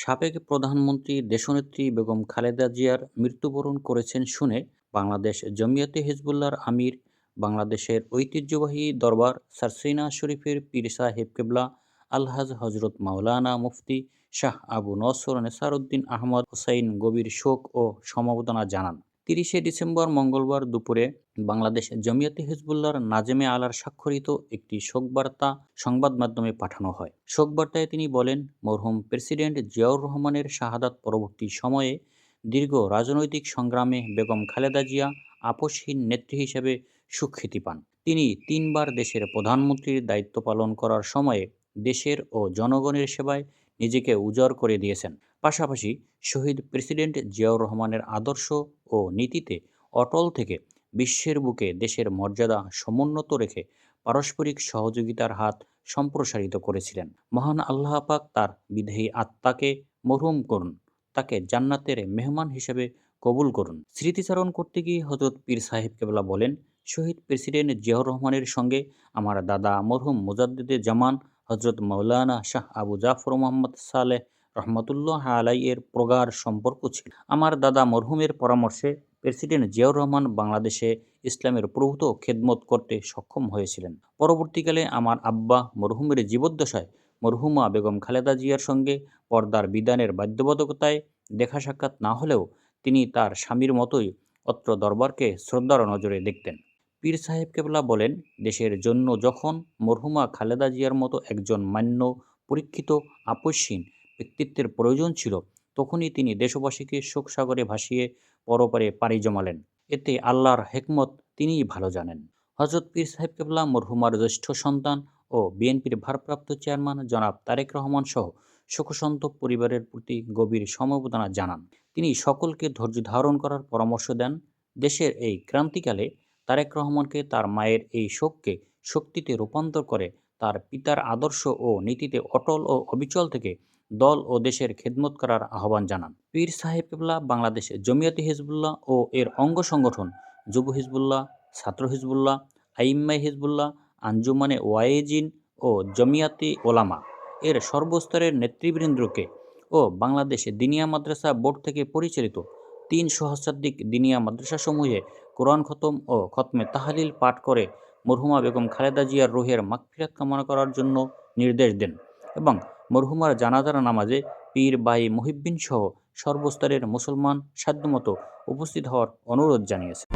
সাবেক প্রধানমন্ত্রী দেশনেত্রী বেগম খালেদা জিয়ার মৃত্যুবরণ করেছেন শুনে বাংলাদেশ জমিয়াতে হিজবুল্লার আমির, বাংলাদেশের ঐতিহ্যবাহী দরবার সারসিনা শরীফের পীর সাহেব কেবলা, আলহাজ হজরত মাওলানা মুফতি শাহ আবু নসর নেসারউদ্দিন আহমদ হুসাইন গভীর শোক ও সমবেদনা জানান। তিরিশে ডিসেম্বর মঙ্গলবার দুপুরে বাংলাদেশ জমিয়তে হিজবুল্লাহর নাজেমে আলার স্বাক্ষরিত একটি শোকবার্তা সংবাদ মাধ্যমে পাঠানো হয়। শোকবার্তায় তিনি বলেন, মরহুম প্রেসিডেন্ট জিয়াউর রহমানের শাহাদাত পরবর্তী সময়ে দীর্ঘ রাজনৈতিক সংগ্রামে বেগম খালেদা জিয়া আপসহীন নেত্রী হিসেবে সুখ্যাতি পান। তিনি তিনবার দেশের প্রধানমন্ত্রীর দায়িত্ব পালন করার সময়ে দেশের ও জনগণের সেবায় নিজেকে উজাড় করে দিয়েছেন। পাশাপাশি শহীদ প্রেসিডেন্ট জিয়াউর রহমানের আদর্শ ও নীতিতে অটল থেকে বিশ্বের বুকে দেশের মর্যাদা সমুন্নত রেখে পারস্পরিক সহযোগিতার হাত সম্প্রসারিত করেছিলেন। মহান আল্লাহ পাক তার বিধেয়ী আত্মাকে মরহুম করুন, তাকে জান্নাতের মেহমান হিসেবে কবুল করুন। স্মৃতিচারণ করতে গিয়ে হজরত পীর সাহেব কেবলা বলেন, শহীদ প্রেসিডেন্ট জিয়াউর রহমানের সঙ্গে আমার দাদা মরহুম মুজাদ্দিদে জামান হজরত মৌলানা শাহ আবু জাফর মোহাম্মদ সালেহ রহমতুল্লাহ আলাই এর প্রগাঢ় সম্পর্ক ছিল। আমার দাদা মরহুমের পরামর্শে প্রেসিডেন্ট জিয়াউর রহমান বাংলাদেশে ইসলামের প্রভূত খেদমত করতে সক্ষম হয়েছিলেন। পরবর্তীকালে আমার আব্বা মরহুমের জীবদ্দশায় মরহুমা বেগম খালেদা জিয়ার সঙ্গে পর্দার বিধানের বাধ্যবাধকতায় দেখা সাক্ষাৎ না হলেও তিনি তার স্বামীর মতোই অত্র দরবারকে শ্রদ্ধার নজরে দেখতেন। পীর সাহেব কেবলা বলেন, দেশের জন্য যখন মরহুমা খালেদা জিয়ার মতো একজন মান্য, পরীক্ষিত আপসীন ব্যক্তিত্বের প্রয়োজন ছিল, তখনই তিনি দেশবাসীকে শোকসাগরে ভাসিয়ে পরপারে পাড়ি জমালেন। এতে আল্লাহর হেকমত তিনিই ভালো জানেন। হজরত পীর সাহেব কেবলা, মরহুমার জ্যেষ্ঠ সন্তান ও বিএনপির ভারপ্রাপ্ত চেয়ারম্যান জনাব তারেক রহমান সহ শোকসন্তপ পরিবারের প্রতি গভীর সমবেদনা জানান। তিনি সকলকে ধৈর্য ধারণ করার পরামর্শ দেন। দেশের এই ক্রান্তিকালে তারেক রহমানকে তার মায়ের এই শোককে শক্তিতে রূপান্তর করে তার পিতার আদর্শ ও নীতিতে অটল ও অবিচল থেকে দল ও দেশের খেদমত করার আহ্বান জানান। পীর সাহেব কেবলা, বাংলাদেশ জমিয়তি হিজবুল্লাহ ও এর অঙ্গ সংগঠন যুব হিজবুল্লাহ, ছাত্র হিজবুল্লাহ আইম্মাই হিজবুল্লাহ, আঞ্জুমানে ওয়াইজিন ও জমিয়াতি ওলামা। এর সর্বস্তরের নেতৃবৃন্দকে ও বাংলাদেশ দিনিয়া মাদ্রাসা বোর্ড থেকে পরিচালিত তিন সহস্রাধিক দিনিয়া মাদ্রাসাসমূহে কোরআন খতম ও খতমে তাহালিল পাঠ করে মরহুমা বেগম খালেদা জিয়ার রোহের মাগফিরাত কামনা করার জন্য নির্দেশ দেন এবং মরহুমার জানাজার নামাজে পীর বাই মহিব্বিন সহ সর্বস্তরের মুসলমান সাধ্যমতো উপস্থিত হওয়ার অনুরোধ জানিয়েছে